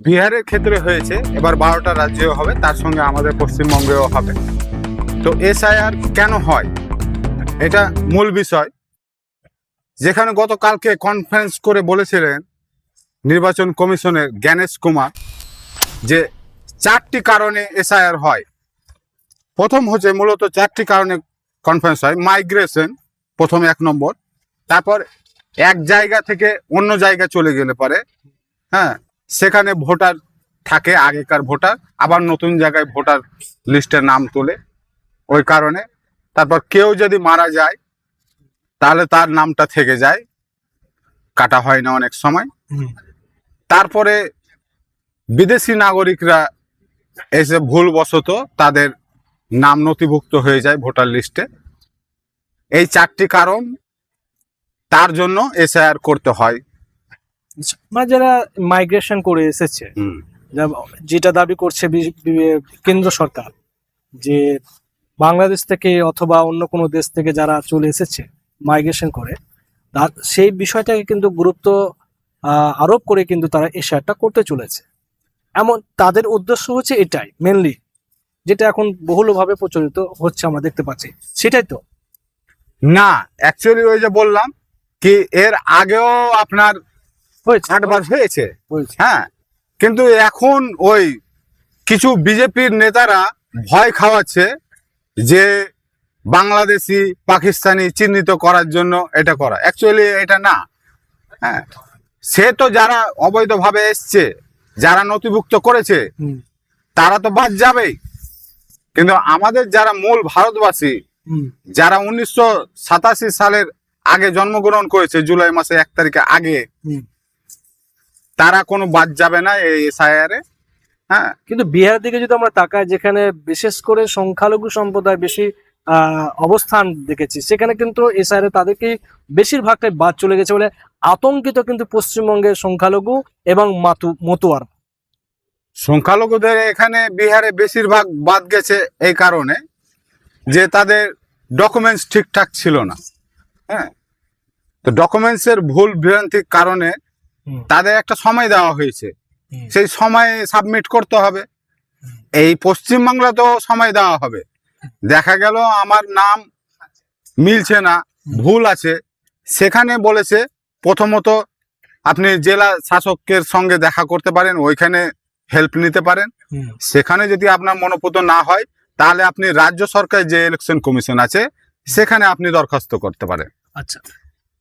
বিহারের ক্ষেত্রে হয়েছে, এবার বারোটা রাজ্যেও হবে, তার সঙ্গে আমাদের পশ্চিমবঙ্গেও হবে। তো এসআইআর কেন হয়? এটা মূল বিষয়। যেখানে গতকালকে কনফারেন্স করে বলেছিলেন নির্বাচন কমিশনের জ্ঞানেশ কুমার যে চারটি কারণে এসআইআর হয়। প্রথম হচ্ছে মূলত চারটি কারণে কনফারেন্স হয় মাইগ্রেশন প্রথম এক নম্বর, তারপর এক জায়গা থেকে অন্য জায়গা চলে গেলে পারে হ্যাঁ সেখানে ভোটার থাকে আগেকার ভোটার আবার নতুন জায়গায় ভোটার লিস্টের নাম তোলে। ওই কারণে তারপর কেউ যদি মারা যায় তাহলে তার নামটা থেকে যায়। কাটা হয় না অনেক সময়। তারপরে বিদেশি নাগরিকরা এসে ভুলবশত তাদের নাম নথিভুক্ত হয়ে যায় ভোটার লিস্টে। এই চারটি কারণ তার জন্য এসআইআর করতে হয়। মানে যারা মাইগ্রেশন করে এসেছে যেটা দাবি করছে কেন্দ্র সরকার যে বাংলাদেশ থেকে অথবা অন্য কোনো দেশ থেকে যারা চলে এসেছে মাইগ্রেশন করে তার সেই বিষয়টাকে কিন্তু গুরুত্ব আরোপ করে কিন্তু তারা এশিয়াটা করতে চলেছে। এমন তাদের উদ্দেশ্য হচ্ছে এটাই মেনলি যেটা এখন বহুলভাবে প্রচলিত হচ্ছে আমরা দেখতে পাচ্ছি। সেটাই তো। না অ্যাকচুয়ালি ওই যে বললাম কি এর আগেও আপনার আটবার হয়েছে। হ্যাঁ কিন্তু এখন ওই কিছু বিজেপির নেতারা ভয় খাওয়াচ্ছে যে বাংলাদেশি পাকিস্তানি চিহ্নিত করার জন্য এটা করা। অ্যাকচুয়ালি এটা না। হ্যাঁ সে তো যারা অবৈধভাবে এসছে যারা নথিভুক্ত করেছে তারা তো বাদ যাবেই। কিন্তু আমাদের যারা মূল ভারতবাসী যারা উনিশশো সাতাশি সালের আগে জন্মগ্রহণ করেছে জুলাই মাসে এক তারিখে আগে। তারা কোনো বাদ যাবে না এই এসআইআর হ্যাঁ কিন্তু বিহারের দিকে যদি আমরা তাকাই যেখানে বিশেষ করে সংখ্যালঘু সম্প্রদায় বেশি অবস্থান দেখেছি সেখানে কিন্তু এসআইআর তাদেরকে বেশিরভাগটাই বাদ চলে গেছে বলে আতঙ্কিত কিন্তু পশ্চিমবঙ্গের সংখ্যালঘু এবং মাতু মতুয়ার সংখ্যালঘুদের এখানে বিহারে বেশিরভাগ বাদ গেছে এই কারণে যে তাদের ডকুমেন্টস ঠিকঠাক ছিল না হ্যাঁ তো ডকুমেন্টসের ভুল ভ্রান্তির কারণে। তাদের একটা সময় দেওয়া হয়েছে। সেই সময়ে সাবমিট করতে হবে। এই পশ্চিমবাংলাতেও সময় দেওয়া হবে। দেখা গেল আমার নাম মিলছে না ভুল আছে। সেখানে বলেছে প্রথমত আপনি জেলা শাসকের সঙ্গে দেখা করতে পারেন ওইখানে হেল্প নিতে পারেন। সেখানে যদি আপনার মনোপুত না হয় তাহলে আপনি রাজ্য সরকারের যে ইলেকশন কমিশন আছে সেখানে আপনি দরখাস্ত করতে পারেন। আচ্ছা।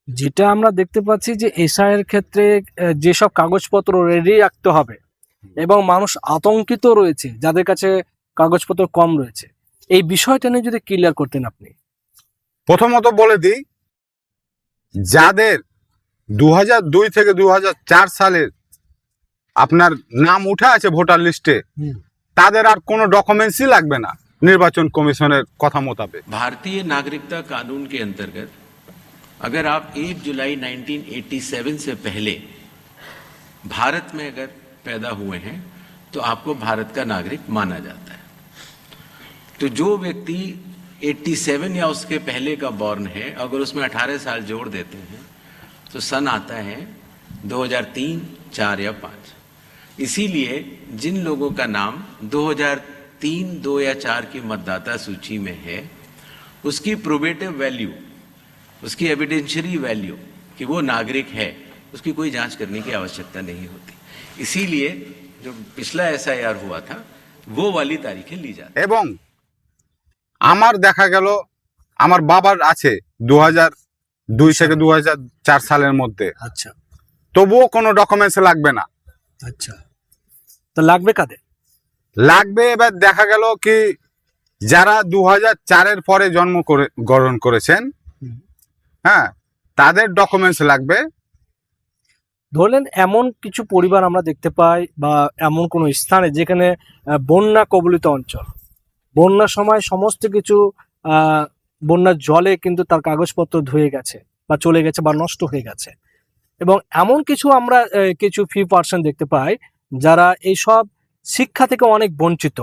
যেটা আমরা দেখতে পাচ্ছি যে এসআইয়ের ক্ষেত্রে যেসব কাগজপত্র রেডি রাখতে হবে এবং মানুষ আতঙ্কিত রয়েছে যাদের কাছে কাগজপত্র কম রয়েছে। এই বিষয়টা নিয়ে যদি ক্লিয়ার করতেন আপনি। প্রথমত বলে দিই যাদের দু দুই থেকে দু চার সালের আপনার নাম উঠে আছে ভোটার লিস্টে তাদের আর কোনো ডকুমেন্টসই লাগবে না নির্বাচন কমিশনের কথা মোতাবেক। ভারতীয় নাগরিকতা কানুন কে অন্তর্গত अगर आप 1 जुलाई 1987 से पहले भारत में अगर पैदा हुए हैं तो आपको भारत का नागरिक माना जाता है। तो जो व्यक्ति 87 या उसके पहले का बॉर्न है अगर उसमें 18 साल जोड़ देते हैं तो सन आता है 2003, 4 या 5 इसीलिए जिन लोगों का नाम 2003, 2 या 4 की मतदाता सूची में है उसकी प्रोबेटिव वैल्यू उसकी एविडेंशियरी वैल्यू कि वो नागरिक है उसकी कोई जांच करने की आवश्यकता नहीं होती इसीलिए जो पिछला एस हुआ था वो वाली तारीखें ली जाती এবং আমার দেখা গেল আমার বাবার আছে দু দুই থেকে দু চার সালের মধ্যে আচ্ছা তবুও কোনো ডকুমেন্টস লাগবে না আচ্ছা তো লাগবে কাদের লাগবে এবার দেখা গেল কি যারা দু চারের পরে জন্ম করে গ্রহণ করেছেন হুম। হ্যাঁ তাদের ডকুমেন্টস লাগবে। ধরলেন এমন কিছু পরিবার আমরা দেখতে পাই বা এমন কোনো স্থানে যেখানে বন্যা কবলিত অঞ্চল। বন্যার সময় সমস্ত কিছু বন্যার জলে কিন্তু তার কাগজপত্র ধুয়ে গেছে বা চলে গেছে বা নষ্ট হয়ে গেছে। এবং এমন কিছু আমরা কিছু ফিউ পার্সেন্ট দেখতে পাই যারা এইসব শিক্ষা থেকে অনেক বঞ্চিত।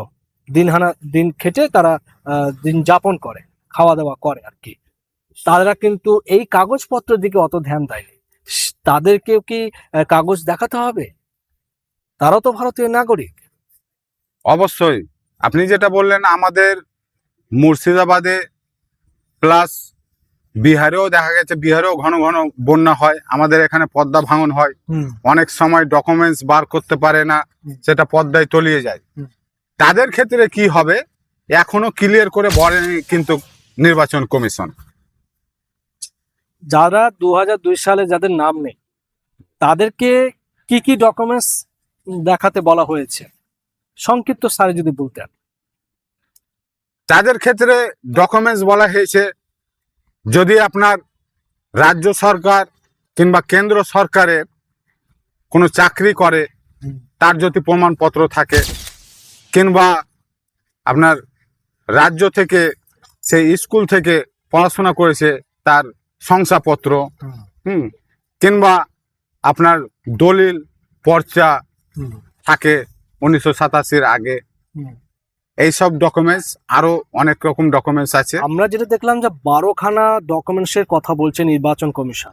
দিনহানা দিন খেটে তারা দিন যাপন করে, খাওয়া দাওয়া করে আর কি। তারা কিন্তু এই কাগজপত্রের দিকে অত ধ্যান দেয়নি। তাদেরকেও কি কাগজ দেখাতে হবে? তারা তো ভারতীয় নাগরিক। অবশ্যই। আপনি যেটা বললেন আমাদের মুর্শিদাবাদে প্লাস বিহারেও দেখা গেছে বিহারেও ঘন ঘন বন্যা হয়। আমাদের এখানে পদ্মা ভাঙন হয়। অনেক সময় ডকুমেন্টস বার করতে পারে না সেটা পদ্মায় তলিয়ে যায়। তাদের ক্ষেত্রে কি হবে এখনও ক্লিয়ার করে বলেনি কিন্তু নির্বাচন কমিশন। যারা দু সালে যাদের নাম নেই, তাদেরকে কি কি ডকুমেন্টস দেখাতে বলা হয়েছে? সংক্ষিপ্ত সারে যদি বলতেন। তাদের ক্ষেত্রে ডকুমেন্টস বলা হয়েছে, যদি আপনার রাজ্য সরকার কিংবা কেন্দ্র সরকারের কোনো চাকরি করে, তার যদি প্রমাণপত্র থাকে, কিংবা আপনার রাজ্য থেকে, সেই স্কুল থেকে পড়াশোনা করেছে, তার শংসাপত্র হুম। কিংবা আপনার দলিল পর্চা থাকে উনিশশো সাতাশির আগে। এইসব ডকুমেন্টস আরও অনেক রকম ডকুমেন্টস আছে। আমরা যেটা দেখলাম যে বারোখানা ডকুমেন্টসের কথা বলছে নির্বাচন কমিশন।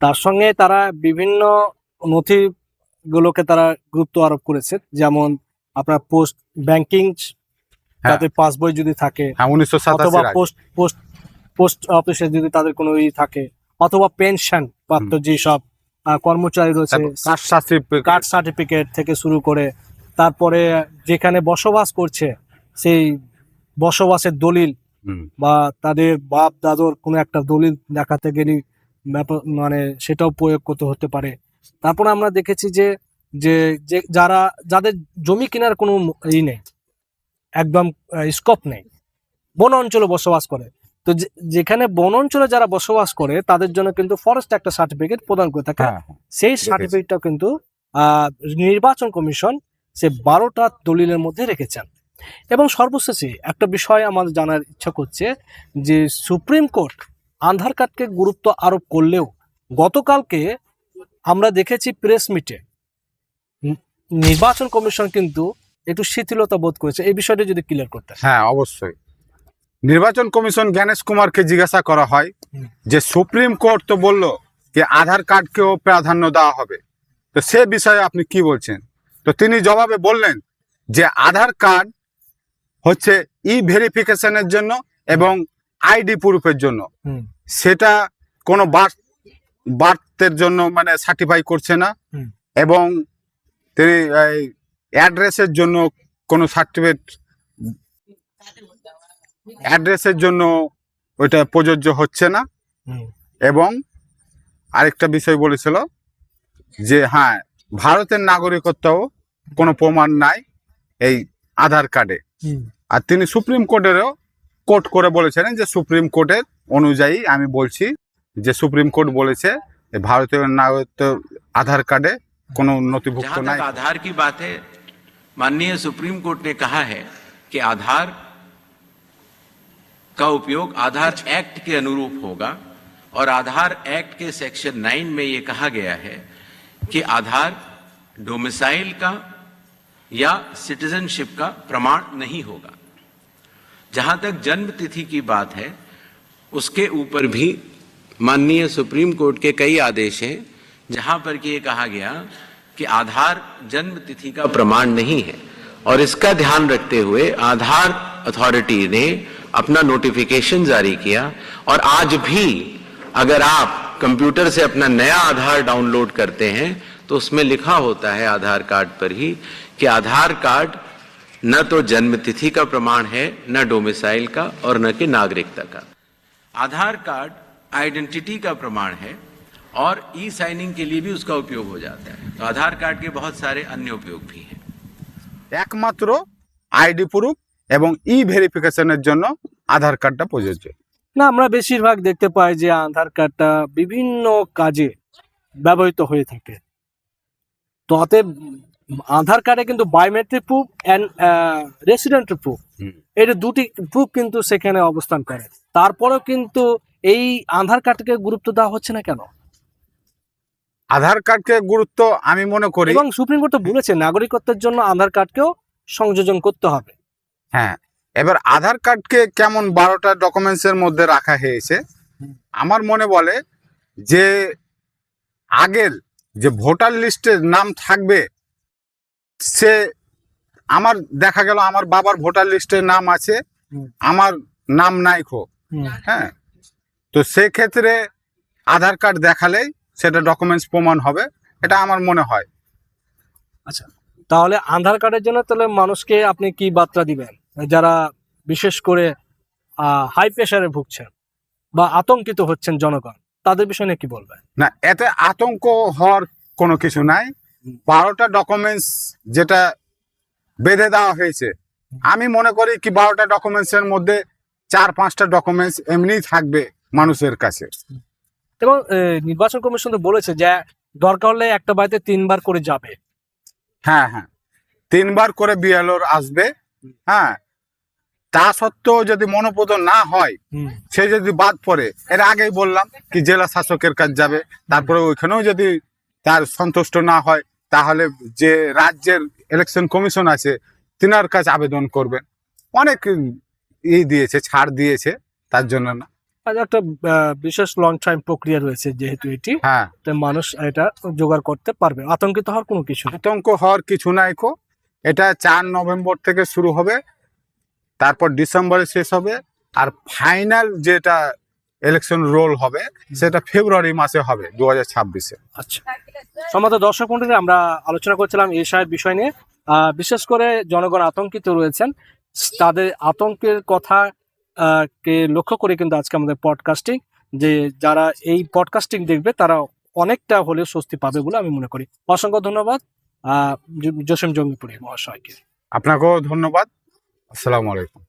তার সঙ্গে তারা বিভিন্ন নথিগুলোকে তারা গুরুত্ব আরোপ করেছে। যেমন আপনার পোস্ট ব্যাংকিং হ্যাঁ। তাদের পাসবই যদি থাকে হ্যাঁ অথবা পোস্ট পোস্ট পোস্ট অফিসে যদি তাদের কোনো ই থাকে অথবা পেনশন প্রাপ্ত যেসব কর্মচারী রয়েছে কার্ড সার্টিফিকেট। থেকে শুরু করে তারপরে যেখানে বসবাস করছে সেই বসবাসের দলিল বা তাদের বাপ দাদর কোনো একটা দলিল দেখাতে গেলে মানে সেটাও প্রয়োগ করতে হতে পারে। তারপরে আমরা দেখেছি যে যে যে যারা যাদের জমি কেনার কোনো ই নেই একদম স্কোপ নেই বন অঞ্চলে বসবাস করে তো যেখানে বন অঞ্চলে যারা বসবাস করে তাদের জন্য কিন্তু ফরেস্ট একটা সার্টিফিকেট প্রদান করে থাকে। হ্যাঁ হ্যাঁ। সেই সার্টিফিকেটটা কিন্তু নির্বাচন কমিশন সে বারোটা দলিলের মধ্যে রেখেছেন। এবং সর্বশেষে একটা বিষয় আমাদের জানার ইচ্ছা করছে যে সুপ্রিম কোর্ট আধার কার্ডকে গুরুত্ব আরোপ করলেও গতকালকে আমরা দেখেছি প্রেস মিটে নির্বাচন কমিশন কিন্তু একটু শিথিলতা বোধ করেছে। এই বিষয়টা যদি ক্লিয়ার করতে হ্যাঁ অবশ্যই। নির্বাচন কমিশন জ্ঞানেশ কুমারকে জিজ্ঞাসা করা হয় যে সুপ্রিম কোর্ট তো বলল যে আধার কার্ডকেও প্রাধান্য দেওয়া হবে। তো সে বিষয়ে আপনি কি বলছেন? তো তিনি জবাবে বললেন যে আধার কার্ড হচ্ছে ই ভেরিফিকেশনের জন্য এবং আইডি প্রুফের জন্য। সেটা কোনো বার্থ বার্থের জন্য মানে সার্টিফাই করছে না। এবং তিনি অ্যাড্রেসের জন্য কোনো সার্টিফিকেট অ্যাড্রেসের জন্য ওইটা প্রযোজ্য হচ্ছে না হুম এবং আরেকটা বিষয় বলেছিল যে হ্যাঁ ভারতের নাগরিকত্বও কোনো প্রমাণ নাই এই আধার কার্ডে হুম আর তিনি সুপ্রিম কোর্টেরও কোর্ট করে বলেছিলেন যে সুপ্রিম কোর্টের অনুযায়ী আমি বলছি যে সুপ্রিম কোর্ট বলেছে যে ভারতীয় নাগরিকত্ব আধার কার্ডে কোনো নথিভুক্ত जहां নাই तक आधार की बात है माननीय सुप्रीम कोर्ट ने कहा है कि आधार का उपयोग आधार एक्ट के अनुरूप होगा और आधार एक्ट के सेक्शन नाइन में ये कहा गया है कि आधार डोमिसाइल का या सिटीजनशिप का प्रमाण नहीं होगा। जहाँ तक जन्म तिथि की बात है, उसके ऊपर भी माननीय सुप्रीम कोर्ट के कई आदेश हैं, जहाँ पर कि कहा गया कि आधार जन्म तिथि का प्रमाण नहीं है। और इसका ध्यान रखते हुए आधार अथॉरिटी ने अपना नोटिफिकेशन जारी किया और आज भी अगर आप कंप्यूटर से अपना नया आधार डाउनलोड करते हैं तो उसमें लिखा होता है आधार कार्ड पर ही कि आधार कार्ड न तो जन्मतिथि का प्रमाण है, न डोमिसाइल का और न कि नागरिकता का। आधार कार्ड आइडेंटिटी का प्रमाण है और ई साइनिंग के लिए भी उसका उपयोग हो जाता है। तो आधार कार्ड के बहुत सारे अन्य उपयोग भी हैं। एकमात्र आईडी प्रूफ এবং ই ভেরিফিকেশনের জন্য আধার কার্ডটা প্রযোজ্য। না আমরা বেশিরভাগ দেখতে পাই যে আধার কার্ডটা বিভিন্ন কাজে ব্যবহৃত হয়ে থাকে। তো অতএব আধার কার্ডে কিন্তু biometric proof and resident proof. এটা দুটি প্রুফ কিন্তু সেখানে অবস্থান করে। তারপরেও কিন্তু এই আধার কার্ডকে গুরুত্ব দেওয়া হচ্ছে না কেন? আধার কার্ডকে গুরুত্ব আমি মনে করি এবং সুপ্রিম কোর্ট তো বলেছে নাগরিকত্বের জন্য আধার কার্ডকেও সংযোজন করতে হবে। হ্যাঁ এবার আধার কার্ডকে কেমন বারোটা ডকুমেন্টসের মধ্যে রাখা হয়েছে? আমার মনে বলে যে আগের যে ভোটার লিস্টে নাম থাকবে সে আমার দেখা গেল আমার বাবার ভোটার লিস্টে নাম আছে আমার নাম নাই খো। হ্যাঁ তো সেক্ষেত্রে আধার কার্ড দেখালেই সেটা ডকুমেন্টস প্রমাণ হবে এটা আমার মনে হয়। আচ্ছা তাহলে আধার কার্ডের জন্য তাহলে মানুষকে আপনি কি বার্তা দিবেন? যারা বিশেষ করে হাই প্রেশারে ভুগছেন বা আতঙ্কিত হচ্ছেন জনগণ তাদের বিষয় নিয়ে কি বলবেন? না এতে আতঙ্ক হওয়ার কোনো কিছু নাই। বারোটা ডকুমেন্টস যেটা বেঁধে দেওয়া হয়েছে আমি মনে করি কি বারোটা ডকুমেন্টসের মধ্যে চার পাঁচটা ডকুমেন্টস এমনিই থাকবে মানুষের কাছে। এবং নির্বাচন কমিশন তো বলেছে যে দরকার হলে একটা বাড়িতে তিনবার করে যাবে। হ্যাঁ হ্যাঁ। তিনবার করে বিএলওর আসবে। হ্যাঁ তা সত্ত্বেও যদি মনোপুত না হয় সে যদি বাদ পড়ে এর আগেই বললাম কি জেলা শাসকের কাছে যাবে। তারপরে ওইখানেও যদি তার সন্তুষ্ট না হয় তাহলে যে রাজ্যের ইলেকশন কমিশন আছে তিনার কাছে আবেদন করবেন। অনেক ই দিয়েছে ছাড় দিয়েছে তার জন্য না। একটা বিশেষ লং টাইম প্রক্রিয়া রয়েছে যেহেতু এটি হ্যাঁ। মানুষ এটা জোগাড় করতে পারবে। আতঙ্কিত হওয়ার কোনো কিছু আতঙ্ক হওয়ার কিছু নাই কো। এটা চার নভেম্বর থেকে শুরু হবে। তারপর ডিসেম্বরে শেষ হবে আর ফাইনাল যেটা ইলেকশন রোল হবে সেটা ফেব্রুয়ারি মাসে হবে দু হাজার ছাব্বিশে। আচ্ছা। সম্মত দর্শক মন্ডলী আমরা আলোচনা করছিলাম এই এশায়ের বিষয় নিয়ে। বিশেষ করে জনগণ আতঙ্কিত রয়েছেন। তাদের আতঙ্কের কথা কে লক্ষ্য করে কিন্তু আজকে আমাদের পডকাস্টিং যে যারা এই পডকাস্টিং দেখবে তারা অনেকটা হলেও স্বস্তি পাবে বলে আমি মনে করি। অসংখ্য ধন্যবাদ আহ জসিম জঙ্গিপুরি মহাশয়কে। আপনাকেও ধন্যবাদ। আসসালামু আলাইকুম।